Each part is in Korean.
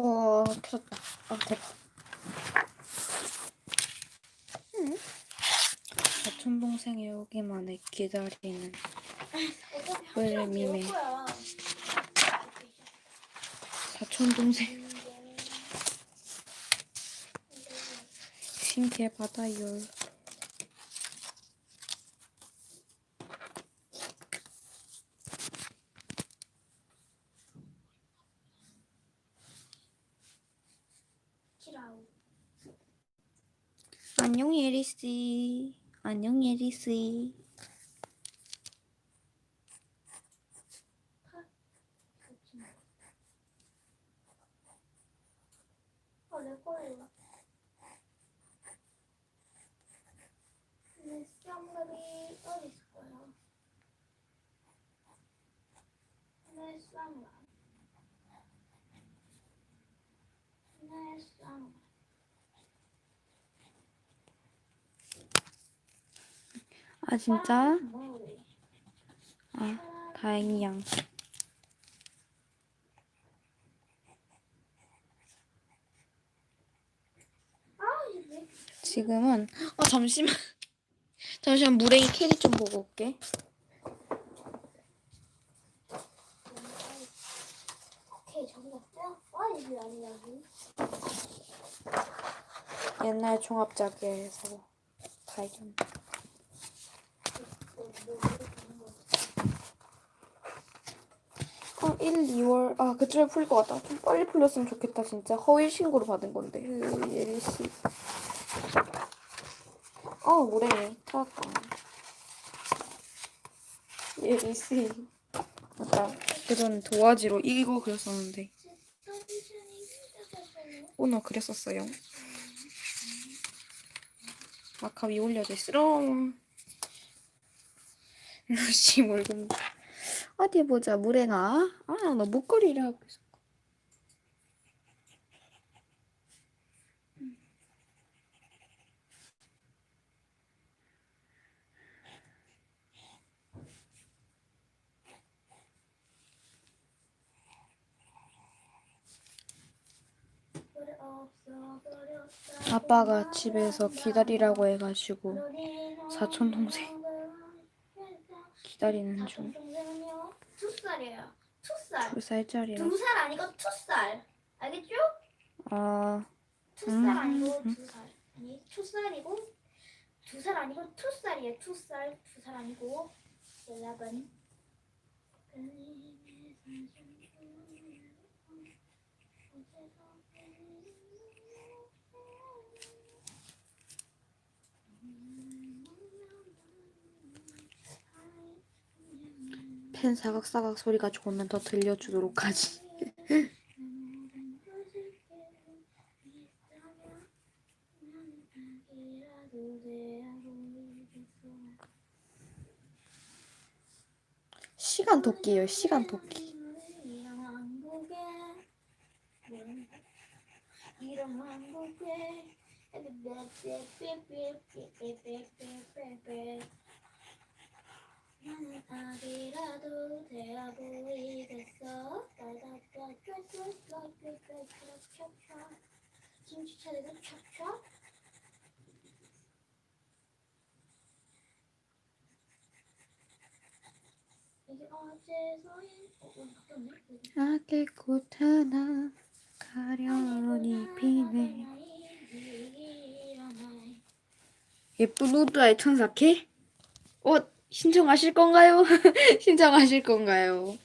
어, 켜졌다. 아, 대박. 응? 사촌 동생이 오기만을 기다리는 왜 미매? 사촌 동생 신기해 받아요. 안녕 예리 씨. 안녕 예리씨. 어, 내 쌍라이 어디? 내 쌍라. 내 쌍라. 아 진짜? 아 다행이야. 지금은 아 잠시만 잠시만 무랭이 캐리 좀 보고 올게. 아. 옛날 종합자기에서 발견. 아 1, 2월 아 그쯤에 풀릴 것 같다. 좀 빨리 풀렸으면 좋겠다 진짜. 허위 신고로 받은 건데. 으, 예리 씨. 어 무랭이 찾았다. 예리 씨. 맞다. 그전 도화지로 이거 그렸었는데 오늘 그렸었어요. 아까 위 올려져 있으 러. 씨 모르겠네. 어디 보자 무랭아. 아너 목걸이를 하고 있어. 아빠가 집에서 기다리라고 해가지고 사촌 동생 기다리는 중. 동생은요? 두 살이에요. 두 살. 두 살짜리라. 두 살 아니고 두 살. 알겠죠? 아두살 음, 아니고 음. 두 살. 아니 두 살이고 두 살 아니고 두 살이에요. 두 살. 두 살 아니고 여러분. 펜 사각사각 소리가 조금만 더 들려주도록 하지. 시간 도끼예요. 시간 도끼. 나는 아기라도 되어 보이겠어 김치 차례가 촥촥 이게 어째서인 어, 어, 바뀌었네. 아기 꽃 하나 가련히 피네. 예쁜 우드아의 천사케? 어 신청하실 건가요? 신청하실 건가요?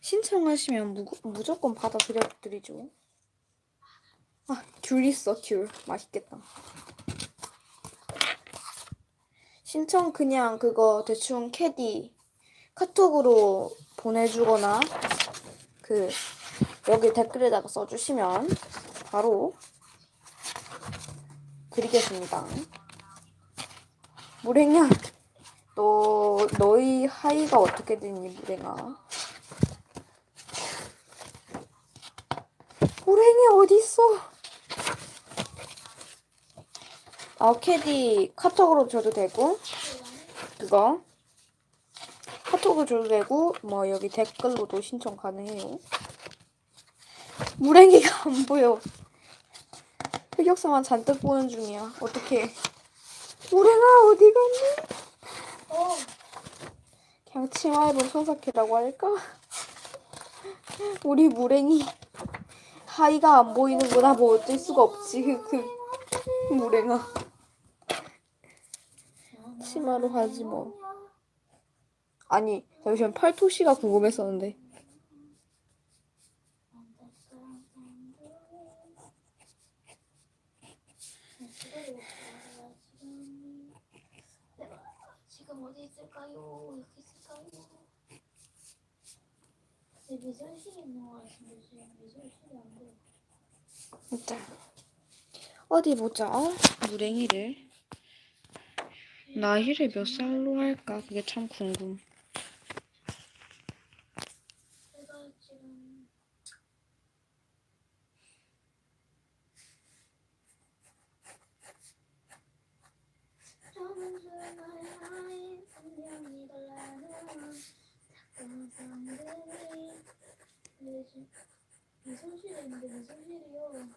신청하시면 무, 무조건 받아드려드리죠. 아, 귤 있어, 귤. 맛있겠다. 신청 그냥 그거 대충 캐디 카톡으로 보내주거나 그 여기 댓글에다가 써주시면 바로 드리겠습니다. 무랭아, 너 너희 하이가 어떻게 되니 무랭아? 무랭이 어디 있어? 아 캐디 카톡으로 줘도 되고 그거 카톡을 줘도 되고 뭐 여기 댓글로도 신청 가능해요. 무랭이가 안 보여. 흑역사만 잔뜩 보는 중이야. 어떻게? 무랭아 어디 갔니? 어. 그냥 치마 입은 손삭해라고 할까? 우리 무랭이 하이가 안 보이는구나 뭐 어쩔 수가 없지 그, 그 무랭아 치마로 하지 뭐 아니 잠시만 팔토시가 궁금했었는데 지금 미술실이 안 보여. 진짜 어디 보자. 무랭이를. 나이를 몇 살로 할까? 그게 참 궁금 내가 지금 저는 정말 하인 분명히 달라는 작은 사람들이 요즘 미술실에 있는데 미술실이요.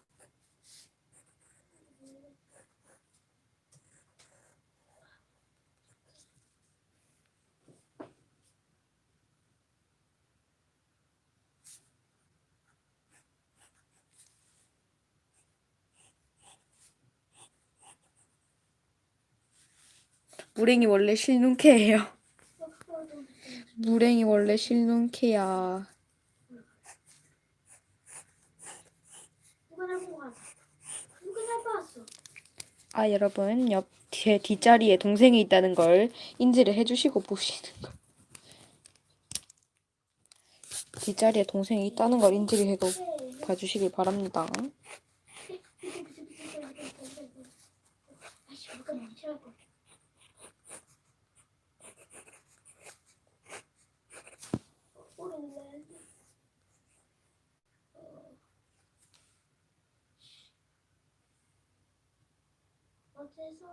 무랭이 원래 실눈캐예요 무랭이 원래 실눈캐야 누가 날 보고 왔어? 누가 날 봤어? 아 여러분 옆 뒤에 뒷자리에 동생이 있다는 걸 인지를 해주시고 보시는 거. 뒷자리에 동생이 있다는 걸 인지를 해고 봐주시길 바랍니다. 아씨 누가 날 치라고? 오를래? 이랬냐면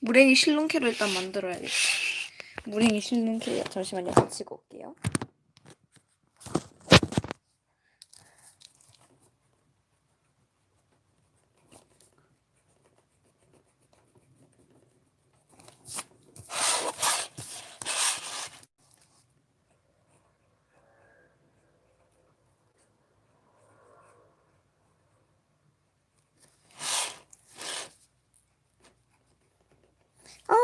무랭이 실눈캐로 일단 만들어야겠다. 무랭이 실눈캐 잠시만요. 고치고 올게요. 아,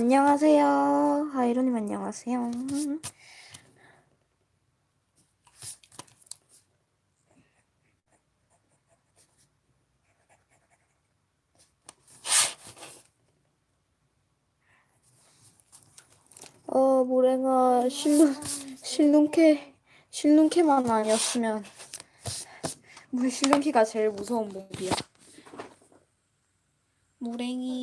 안녕하세요. 하이로님 안녕하세요. 어, 모랭아, 실눈, 실눈캐, 실눈캐만 아니었으면, 실눈캐가 제일 무서운 몹이야. 무랭이.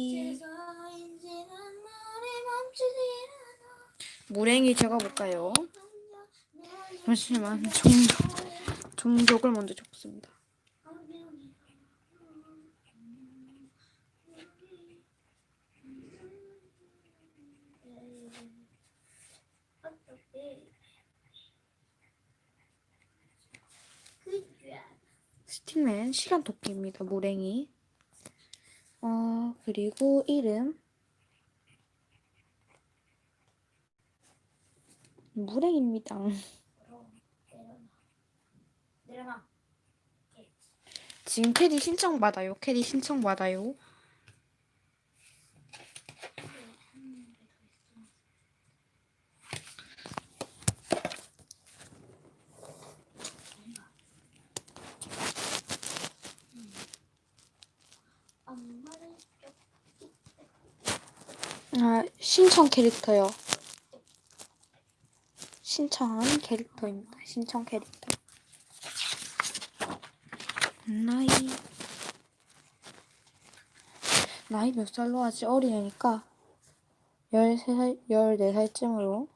무랭이 적어볼까요? 잠시만 종족 종족을 먼저 적습니다. 스틱맨 시간 도끼입니다. 무랭이. 어 그리고 이름 무랭입니다. 지금 캐디 신청 받아요. 캐디 신청 받아요. 아 신청 캐릭터요. 신청한 캐릭터입니다. 신청 캐릭터. 나이 나이 몇 살로 하지? 어린애니까 13살, 14살쯤으로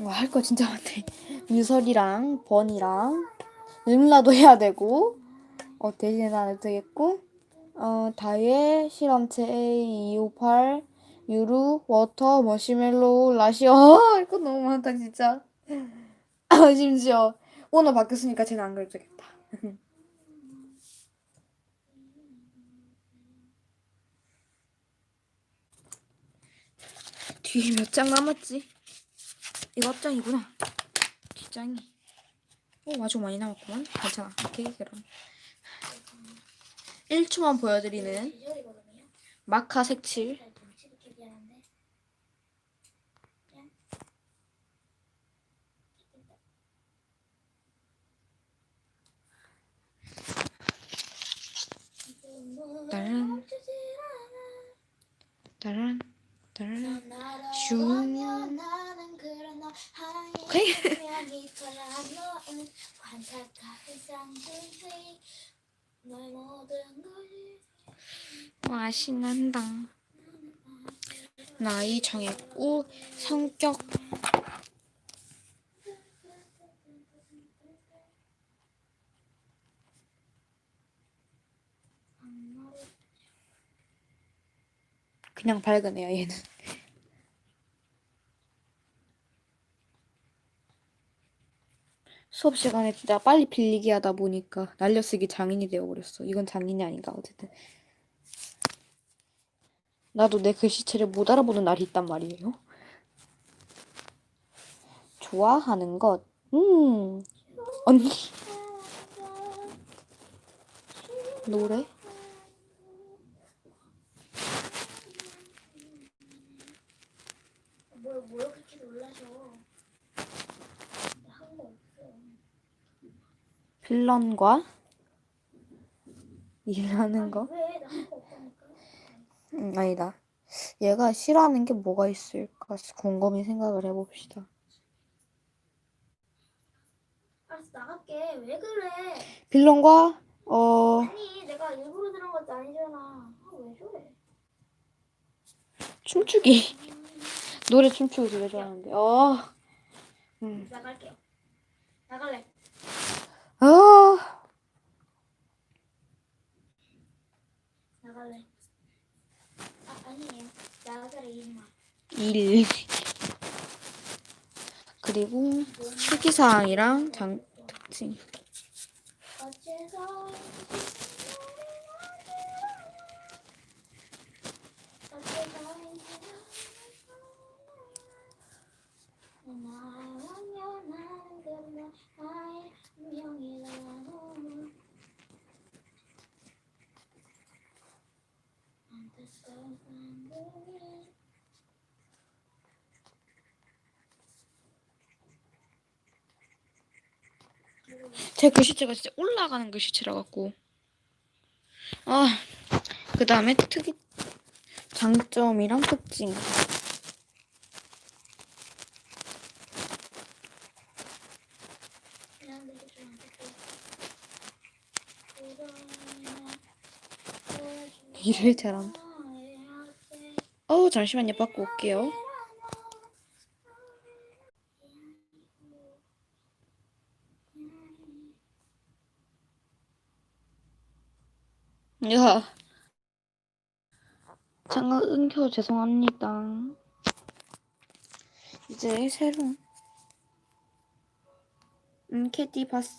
와, 할 거 진짜 많네. 유설이랑 번이랑 름라도 해야 되고 어, 대신에 나는 되겠고 어, 다이에 실험체 A258 유루 워터 머시멜로우 라시 어 이거 너무 많다 진짜. 아, 심지어 오늘 바뀌었으니까 쟤는 안 그래도 되겠다. 뒤에 몇 장 남았지? 이거 앞장이구나. 뒷장이. 오 아주 많이 남았구만. 괜찮아. 오케이 그럼 1초만 보여드리는. 마카 색칠. 따란. 따란 따란 슝. 오케이. 와 신난다. 나이 정했고 성격. 그냥 밝은 애야 얘는 수업 시간에 진짜 빨리 빌리기 하다 보니까 날려쓰기 장인이 되어버렸어. 이건 장인이 아닌가 어쨌든. 나도 내 글씨체를 못 알아보는 날이 있단 말이에요. 좋아하는 것. 음, 언니. 노래 뭘, 뭘 그렇게 놀라셔 한거 없어 빌런과 일하는 거? 음, 아니다. 얘가 싫어하는 게 뭐가 있을까 곰곰이 생각을 해봅시다. 알았어 나갈게. 왜 그래? 빌런과 어 아니 내가 일부러 들은 것도 아니잖아. 아, 왜 저래? 춤추기. 노래 춤추기 되게 좋아하는데. 어. 음. 나갈게요. 나갈래 아. 나갈래. 아 아니에요. 나갈래 이마. 일. 그리고 특이사항이랑 장 특징. 어째서 제 글씨체가 진짜 올라가는 글씨체라 갖고 아 그 다음에 특이 장점이랑 특징 일을 잘한다. 어우 잠시만요. 바꿔 올게요. 야. 잠깐 끊겨. 죄송합니다. 이제 새로운 음 캐디 봤어